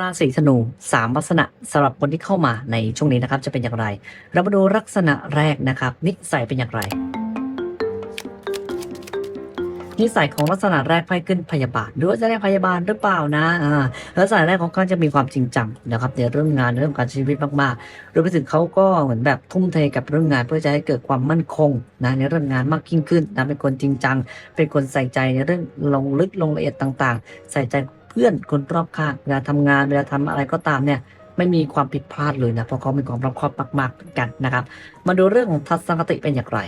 ราศีธนูสามลักษณะสำหรับคนที่เข้ามาในช่วงนี้นะครับ จะเป็นอย่างไร เรามาดูลักษณะแรกนะครับ นิสัยเป็นอย่างไร นิสัยของลักษณะแรกไพ่ขึ้นพยาบาทหรือว่าจะได้พยาบาลหรือเปล่านะอ่าลักษณะแรกของเขาจะมีความจริงจังนะครับในเรื่องงานเรื่องการชีวิตมากๆรวมไปถึงเขาก็เหมือนแบบทุ่มเทกับเรื่องงาน เพื่อจะให้เกิดความมั่นคงนะในเรื่องงานมากยิ่งขึ้นนะเป็นคนจริงจัง เป็นคนใส่ใจในเรื่องลงลึกลงละเอียดต่าง ๆ ใส่ใจ พื่อนคนรอบข้างเวลาทำงานเวลาทำอะไรก็ตามเนี่ยไม่มีความผิดพลาดเลยนะเพราะเขามีความรอบคอบมากๆเหมือนกันนะครับ มาดูเรื่องของทัศนคติเป็นอย่างไร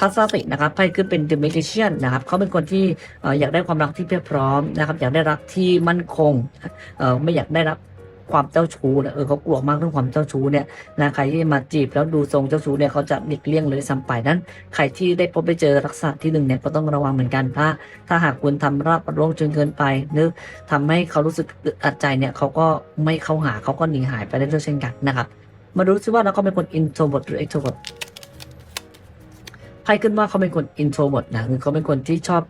ทัศนคตินะครับไพ่ขึ้นเป็น The Magician นะครับเขาเป็นคนที่อยากได้ความรักที่เพียบพร้อมนะครับ อยากได้รักที่มั่นคงไม่อยากได้รับ ความเจ้าชู้นะเออเขากลัวมากเรื่องความเจ้าชู้เนี่ยนะใครที่มาจีบแล้วดูทรงเจ้าชู้เนี่ยเขาจะหลีกเลี่ยงเลยซ้ำไปนั้น ใครที่ได้พบไปเจอลักษณะที่หนึ่งเนี่ยก็ต้องระวังเหมือนกันถ้า ถ้าหากคุณทำราบระลงจนเกินไปหรือทำให้เขารู้สึกอึดอัดใจเนี่ยเขาก็ไม่เข้าหาเขาก็หนีหายไปได้ด้วยเช่นกันนะครับมาดูซิว่าเราเขาเป็นคน introvert หรือ extrovert ไพ่ขึ้นว่าเขาเป็นคน introvert นะคือเขาเป็นคนที่ชอบ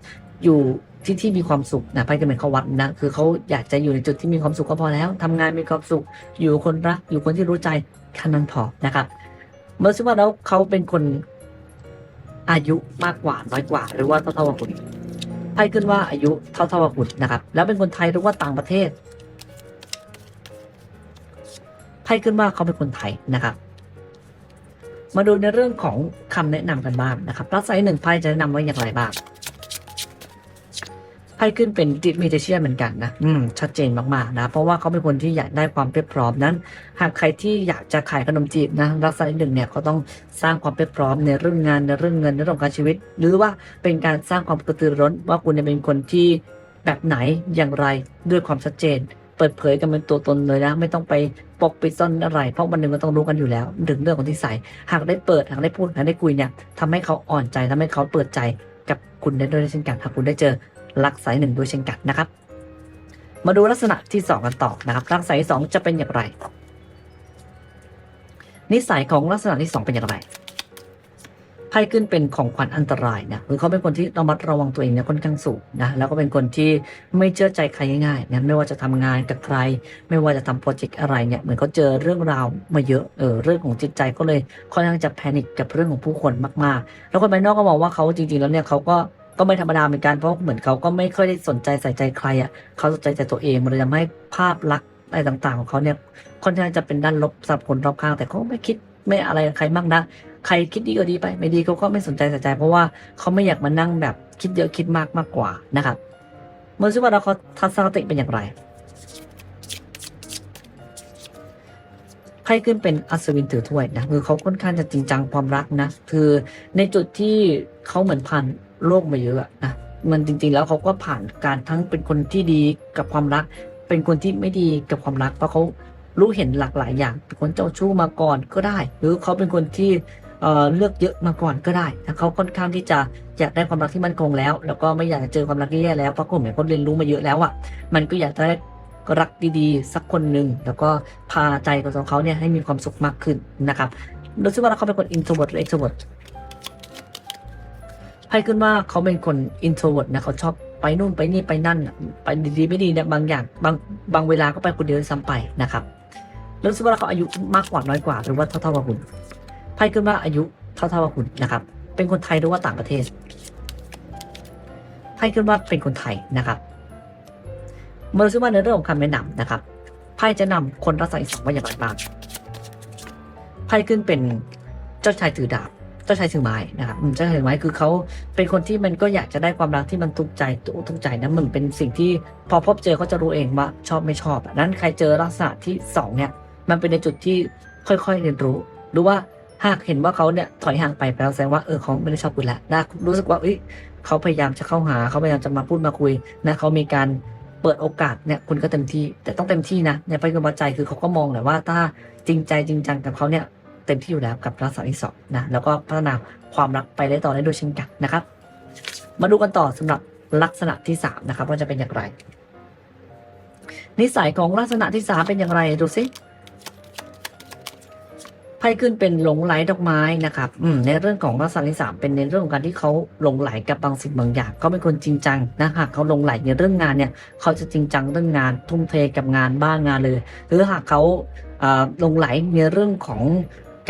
อยู่ที่ที่มีความสุขนะไพ่ก็เป็นเขาวัดนะคือเขาอยากจะอยู่ในจุดที่มีความสุขก็พอแล้วทำงานมีความสุข อยู่คนรัก อยู่คนที่รู้ใจแค่นั้นพอนะครับ เมื่อซิว่าแล้วเขาเป็นคนอายุมากกว่าน้อยกว่า หรือว่าเท่าเท่ากับคุณไพ่ขึ้นว่าอายุเท่าเท่ากับคุณนะครับ แล้วเป็นคนไทยหรือว่าต่างประเทศไพ่ขึ้นว่าเขาเป็นคนไทยนะครับ มาดูในเรื่องของคำแนะนำกันบ้างนะครับรักไซหนึ่งไพ่จะแนะนำไว้อย่างไรบ้าง ไพ่ขึ้นเป็นดิมิเทเชียเหมือนกันนะอืมชัดเจนมากๆนะ เพราะว่าเขาเป็นคนที่อยากได้ความเรียบพร้อมนั้น หากใครที่อยากจะขายขนมจีบนะรักไซส์หนึ่งเนี่ยเขาต้องสร้างความเรียบพร้อมในเรื่องงานในเรื่องเงินในเรื่องการชีวิต หรือว่าเป็นการสร้างความกระตือรือร้น ว่าคุณจะเป็นคนที่แบบไหนอย่างไรด้วยความชัดเจน เปิดเผยกันเป็นตัวตนเลยนะ ไม่ต้องไปปกปิดซ่อนอะไร เพราะวันหนึ่งก็ต้องรู้กันอยู่แล้วถึงเรื่องของที่ใส่หากได้เปิดหากได้พูดหากได้คุยเนี่ยทำให้เขาอ่อนใจทำให้เขาเปิดใจกับคุณได้ด้วยเช่นกันหากคุณได้เจอ ลักษณะหนึ่งด้วยเช่นกันนะครับ มาดูลักษณะที่สองกันต่อนะครับ ลักษณะที่สองจะเป็นอย่างไร นิสัยของลักษณะที่สองเป็นอย่างไรไพ่ขึ้นเป็นของขวัญอันตรายนะคือเขาเป็นคนที่ระมัดระวังตัวเองเนี่ยค่อนข้างสูงนะแล้วก็เป็นคนที่ไม่เชื่อใจใครง่ายๆนะไม่ว่าจะทำงานกับใคร ไม่ว่าจะทำโปรเจกต์อะไรเนี่ยเหมือนเขาเจอเรื่องราวมาเยอะเออเรื่องของจิตใจก็เลยค่อนข้างจะแพนิคกับเรื่องของผู้คนมากๆ แล้วคนภายนอกก็มองว่าเขาจริงๆแล้วเนี่ยเขาก็ ก็ไม่ธรรมดาเหมือนกันเพราะเหมือนเขาก็ไม่ค่อยได้สนใจใส่ใจใครอะเขาสนใจแต่ตัวเองมันเลยทำให้ภาพลักษณ์อะไรต่างๆ ของเขาเนี่ยค่อนข้างจะเป็นด้านลบสำหรับคนรอบข้าง แต่เขาไม่คิดไม่อะไรใครมากนะใครคิดดีก็ดีไป ไม่ดีเขาก็ไม่สนใจใส่ใจ เพราะว่าเขาไม่อยากมานั่งแบบคิดเยอะคิดมากมากกว่านะครับเมื่อซิว่าเราเขาทัศนคติเป็นอย่างไร ไพ่ขึ้นเป็นอัศวินถือถ้วยนะคือเขาค่อนข้างจะจริงจังความรักนะคือในจุดที่เขาเหมือนผ่านโลกมาเยอะนะมันจริง ๆ แล้วเขาก็ผ่านการทั้งเป็นคนที่ดีกับความรัก เป็นคนที่ไม่ดีกับความรัก เพราะเขารู้เห็นหลากหลายอย่างเป็นคนเจ้าชู้มาก่อนก็ได้ หรือเขาเป็นคนที่เเลือกเยอะมาก่อนก็ได้นะเขาค่อนข้างที่จะอยากได้ความรักที่มั่นคงแล้ว แล้วก็ไม่อยากจะเจอความรักที่แย่แล้วเพราะเขาเหมือนเขาเรียนรู้มาเยอะแล้วอะมันก็อยากจะได้ รักดีๆ สักคนหนึ่งแล้วก็พาใจของเขาเนี่ยให้มีความสุขมากขึ้นนะครับดูซิว่าเขาเป็นคน introvert หรือ extrovert ไพ่ขึ้นว่าเขาเป็นคน introvert นะเขาชอบไปนู่นไปนี่ไปนั่น ไปดีๆไม่ดีเนี่ยบางอย่างบางบางเวลาก็ไปคนเดียวซ้ำไปนะครับรู้สึกว่าเขาอายุมากกว่าน้อยกว่าหรือว่าเท่าๆกับคุณไพ่ขึ้นว่าอายุเท่าๆกับคุณนะครับ เป็นคนไทยหรือว่าต่างประเทศไพ่ขึ้นว่าเป็นคนไทยนะครับ เมื่อซื้อมาในเรื่องของคำแนะนำนะครับไพ่จะนำคนรักษาอีสองว่าอย่างไรบ้างไพ่ขึ้นเป็นเจ้าชายถือดาบ เจ้าชายถือไม้นะครับเจ้าชายถือไม้คือเขาเป็นคนที่มันก็อยากจะได้ความรักที่มันทุกข์ใจทุกข์ใจนะมันเป็นสิ่งที่พอพบเจอเขาจะรู้เองว่าชอบไม่ชอบนั้นใครเจอลักษณะที่สองเนี่ย มันเป็นในจุดที่ค่อยๆเรียนรู้หรือว่าหากเห็นว่าเขาเนี่ยถอยห่างไปแปลว่าแสดงว่าเออเขาไม่ได้ชอบคุณแล้วนะรู้สึกว่าเอ้ยเขาพยายามจะเข้าหาเขาพยายามจะมาพูดมาคุยนะเขามีการ เปิดโอกาสเนี่ยคุณก็เต็มที่ แต่ต้องเต็มที่นะในไปกับใจคือเขาก็มองแหละว่าถ้าจริงใจจริงจังกับเขาเนี่ยเต็มที่อยู่แล้วกับรักษาที่สองนะแล้วก็พัฒนาความรักไปได้ต่อได้ด้วยเช่นกันนะครับ มาดูกันต่อสำหรับลักษณะที่สามนะครับว่าจะเป็นอย่างไร นิสัยของลักษณะที่สามเป็นอย่างไรดูสิ ไพ่ขึ้นเป็นหลงไหลดอกไม้นะครับอืมในเรื่องของลักษณะที่สามเป็นในเรื่องของการที่เขาหลงไหลกับบางสิ่งบางอย่างเขาเป็นคนจริงจังนะหากเขาหลงไหลในเรื่องงานเนี่ยเขาจะจริงจังเรื่องงานทุ่มเทกับงานบ้างงานเลย หรือหากเขาหลงไหลในเรื่องของ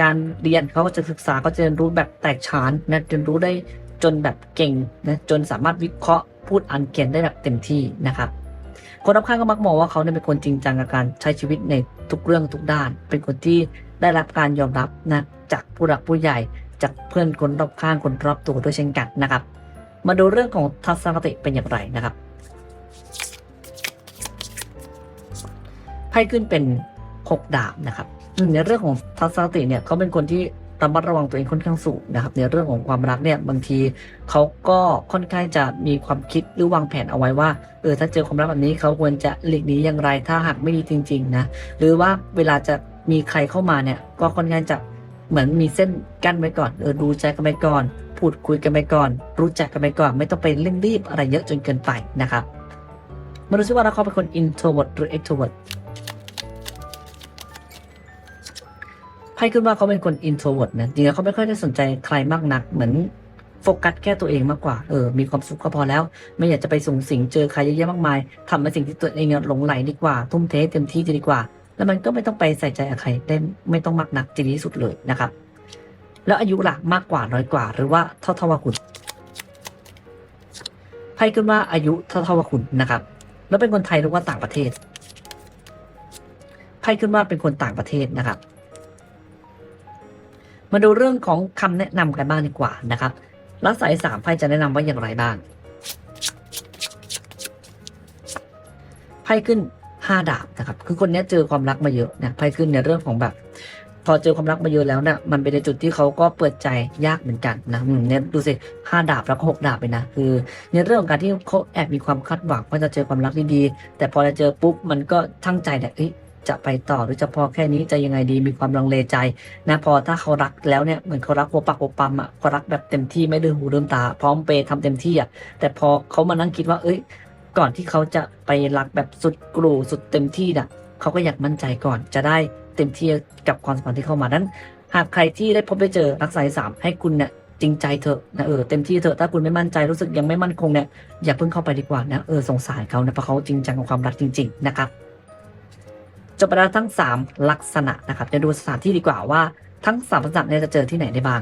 การเรียนเขาก็จะศึกษาก็จะเรียนรู้แบบแตกฉานนะเรียนรู้ได้จนแบบเก่งนะจนสามารถวิเคราะห์พูดอ่านเขียนได้แบบเต็มที่นะครับคนรอบข้างก็มักมองว่าเขาเนี่ยเป็นคนจริงจังกับการใช้ชีวิตในทุกเรื่องทุกด้าน เป็นคนที่ ได้รับการยอมรับนะจากผู้หลักผู้ใหญ่จากเพื่อนคนรอบข้างคนรอบตัวด้วยเช่นกันนะครับ มาดูเรื่องของทัศนคติเป็นอย่างไรนะครับไพ่ขึ้นเป็นหกดาบนะครับในเรื่องของทัศนคติเนี่ยเขาเป็นคนที่ระมัดระวังตัวเองค่อนข้างสูงนะครับ ในเรื่องของความรักเนี่ยบางทีเขาก็ค่อนข้างจะมีความคิดหรือวางแผนเอาไว้ว่าเออถ้าเจอความรักแบบนี้เขาควรจะหลีกหนีอย่างไรถ้าหากไม่ดีจริง ๆ นะ หรือว่าเวลาจะ มีใครเข้ามาเนี่ย ก็ค่อนข้างจะเหมือนมีเส้นกั้นไว้ก่อนเออดูใจกันไปก่อน พูดคุยกันไปก่อน รู้จักกันไปก่อน ไม่ต้องไปเร่งรีบอะไรเยอะจนเกินไปนะครับมาดูซิว่าเขาเป็นคน introvert หรือ extrovert ไพ่ขึ้นว่าเขาเป็นคน introvert นะจริงๆเขาไม่ค่อยได้สนใจใครมากนักเหมือนโฟกัสแค่ตัวเองมากกว่า เออ มีความสุขก็พอแล้ว ไม่อยากจะไปสูงสิงเจอใครเยอะแยะมากมายทำในสิ่งที่ตัวเองหลงไหลดีกว่า ทุ่มเทเต็มที่จะดีกว่า แล้วมันก็ไม่ต้องไปใส่ใจกับใครได้ไม่ต้องมากนักจะดีที่สุดเลยนะครับ แล้วอายุล่ะมากกว่าน้อยกว่า หรือว่าเท่าเท่ากับคุณไพ่ขึ้นว่าอายุเท่าเท่ากับคุณนะครับ แล้วเป็นคนไทยหรือว่าต่างประเทศไพ่ขึ้นว่าเป็นคนต่างประเทศนะครับ มาดูเรื่องของคำแนะนำกันบ้างดีกว่านะครับลักษณะสามไพ่จะแนะนำว่าอย่างไรบ้างไพ่ขึ้น ห้าดาบนะครับ คือคนนี้เจอความรักมาเยอะนะไพ่ขึ้นในเรื่องของแบบ พอเจอความรักมาเยอะแล้วเนี่ยมันเป็นในจุดที่เขาก็เปิดใจยากเหมือนกันนะเนี่ยดูสิห้าดาบแล้วก็หกดาบไปนะคือ ในเรื่องของการที่เขาแอบมีความคาดหวังว่าจะเจอความรักดีๆแต่พอจะเจอปุ๊บมันก็ทั้งใจเนี่ยจะไปต่อหรือจะพอแค่นี้จะยังไงดีมีความลังเลใจนะพอถ้าเขารักแล้วเนี่ยเหมือนเขารักหัวปักหัวปั๊มอะเขารักแบบเต็มที่ไม่ลืมหูลืมตา พร้อมเปย์ทำเต็มที่อะแต่พอเขามานั่งคิดว่าเอ้ย ก่อนที่เขาจะไปรักแบบสุดกรูสุดเต็มที่น่ะเขาก็อยากมั่นใจก่อนจะได้เต็มที่กับความสัมพันธ์ที่เข้ามานั้น หากใครที่ได้พบได้เจอรักษายสามให้คุณเนี่ยจริงใจเถอะนะเออเต็มที่เถอะถ้าคุณไม่มั่นใจรู้สึกยังไม่มั่นคงเนี่ยอย่าเพิ่งเข้าไปดีกว่านะเออสงสารเขานะเพราะเขาจริงจังกับความรักจริง ๆ นะครับจบไปแล้วทั้ง 3 ลักษณะนะครับจะดูสถานที่ดีกว่าว่าทั้งสามลักษณะเนี่ยจะเจอที่ไหนได้บ้าง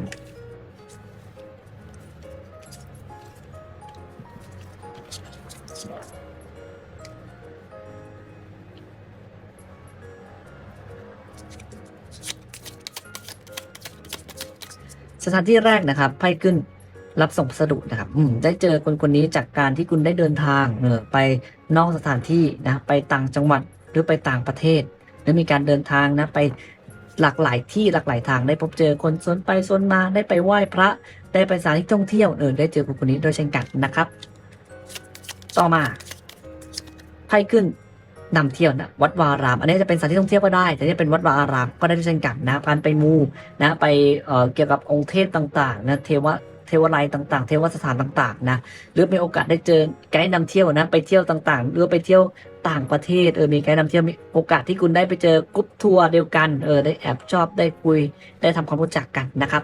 สถานที่แรกนะครับไพ่ขึ้นรับส่งพัสดุนะครับอืมได้เจอคนคนนี้จากการที่คุณได้เดินทางเออไปนอกสถานที่นะไปต่างจังหวัดหรือไปต่างประเทศ หรือมีการเดินทางนะไปหลากหลายที่หลากหลายทางได้พบเจอคนสวนไปสวนมาได้ไปไหว้พระ ได้ไปสถานที่ท่องเที่ยวเออได้เจอคนคนนี้โดยเช่นกันนะครับ ต่อมาไพ่ขึ้นนำเที่ยวนะวัดวาอาราม อันนี้จะเป็นสถานที่ท่องเที่ยวก็ได้ แต่นี่เป็นวัดวาอารามก็ได้ด้วยเช่นกันนะการไปมูนะไปเเกี่ยวกับองค์เทพต่างๆนะเทวะเทวไลยต่างๆ เทวสถานต่างๆนะหรือมีโอกาสได้เจอไกด์นำเที่ยวนะไปเที่ยวต่างๆ หรือไปเที่ยวต่างประเทศเออมีไกด์นำเที่ยวมีโอกาสที่คุณได้ไปเจอกรุ๊ปทัวร์เดียวกันเออได้แอบชอบได้คุยได้ทำความรู้จักกันนะครับ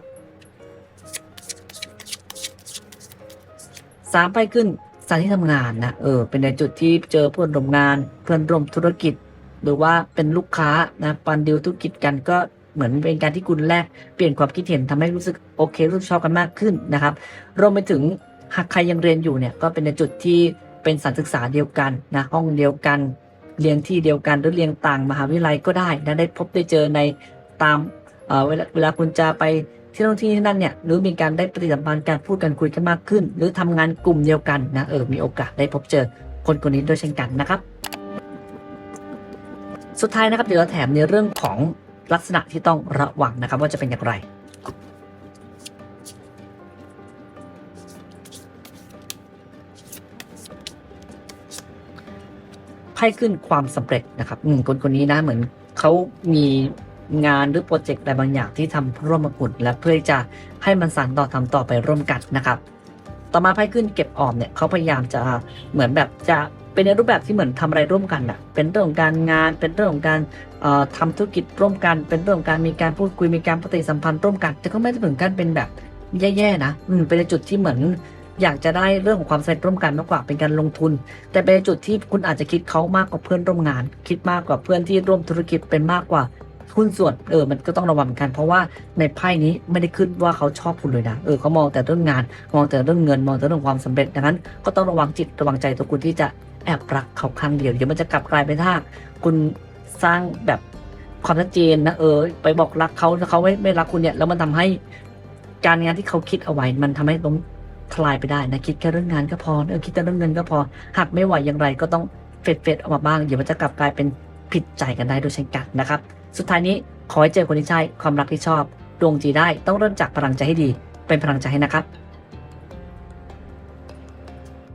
สามไปขึ้น สถานที่ทำงานนะเออเป็นในจุดที่เจอเพื่อนร่วมงาน เพื่อนร่วมธุรกิจ หรือว่าเป็นลูกค้านะปันดีลธุรกิจกันก็เหมือนเป็นการที่คุณแลกเปลี่ยนความคิดเห็นทำให้รู้สึกโอเครู้สึกชอบกันมากขึ้นนะครับรวมไปถึงหากใครยังเรียนอยู่เนี่ยก็เป็นในจุดที่เป็นสถานศึกษาเดียวกันนะห้องเดียวกันเรียนที่เดียวกันหรือเรียนต่างมหาวิทยาลัยก็ได้นะได้พบได้เจอในตามเอ่อเวลาเวลาคุณจะไป ที่ตรงที่นั่นเนี่ยหรือมีการได้ปฏิสัมพันธ์การพูดกันคุยกันมากขึ้น หรือทำงานกลุ่มเดียวกันนะเออมีโอกาสได้พบเจอคนคนนี้ด้วยเช่นกันนะครับ สุดท้ายนะครับเดี๋ยวเราแถมในเรื่องของลักษณะที่ต้องระวังนะครับ ว่าจะเป็นอย่างไรไพ่ขึ้นความสำเร็จนะครับอืมคนคนนี้นะเหมือนเขามี งานหรือโปรเจกต์อะไรบางอย่างที่ทำร่วมกับคุณและเพื่อจะให้มันสานต่อทำต่อไปร่วมกันนะครับต่อมาไพ่ขึ้นเก็บออมเนี่ยเขาพยายามจะเหมือนแบบจะเป็นในรูปแบบที่เหมือนทำอะไรร่วมกันอะเป็นเรื่องของการงาน เป็นเรื่องของการเอ่อทำธุรกิจร่วมกัน เป็นเรื่องของการมีการพูดคุยมีการปฏิสัมพันธ์ร่วมกัน แต่ก็ไม่ได้ถึงกันเป็นแบบแย่ๆนะอืมเป็นในจุดที่เหมือนอยากจะได้เรื่องของความสำเร็จร่วมกันมากกว่าเป็นการลงทุน แต่เป็นจุดที่คุณอาจจะคิดเขามากกว่าเพื่อนร่วมงาน คิดมากกว่าเพื่อนที่ร่วมธุรกิจเป็นมากกว่า หุ้นส่วนเออมันก็ต้องระวังเหมือนกัน เพราะว่าในไพ่นี้ไม่ได้ขึ้นว่าเขาชอบคุณเลยนะเออเขามองแต่เรื่องงาน มองแต่เรื่องเงินมองแต่เรื่องความสำเร็จดังนั้น ก็ต้องระวังจิตระวังใจตัวคุณที่จะแอบรักเขาครั้งเดียวเดี๋ยวมันจะกลับกลายเป็นถ้าคุณสร้างแบบความชัดเจนนะเออ ไปบอกรักเขาแล้วเขาไม่ไม่รักคุณเนี่ยแล้วมันทำให้การงานที่เขาคิดเอาไว้ มันทำให้ล้มทลายไปได้นะคิดแค่เรื่องงานก็พอเออคิดแต่เรื่องเงินก็พอหากไม่ไหวอย่างไรก็ต้องเฟดเฟดออกมาบ้างเดี๋ยวมันจะกลับกลายเป็นผิดใจกันได้โดยเช่นกันนะครับ สุดท้ายนี้ขอให้เจอคนที่ใช่ความรักที่ชอบ ดวงจีได้ต้องเริ่มจากพลังใจให้ดี เป็นพลังใจให้นะครับ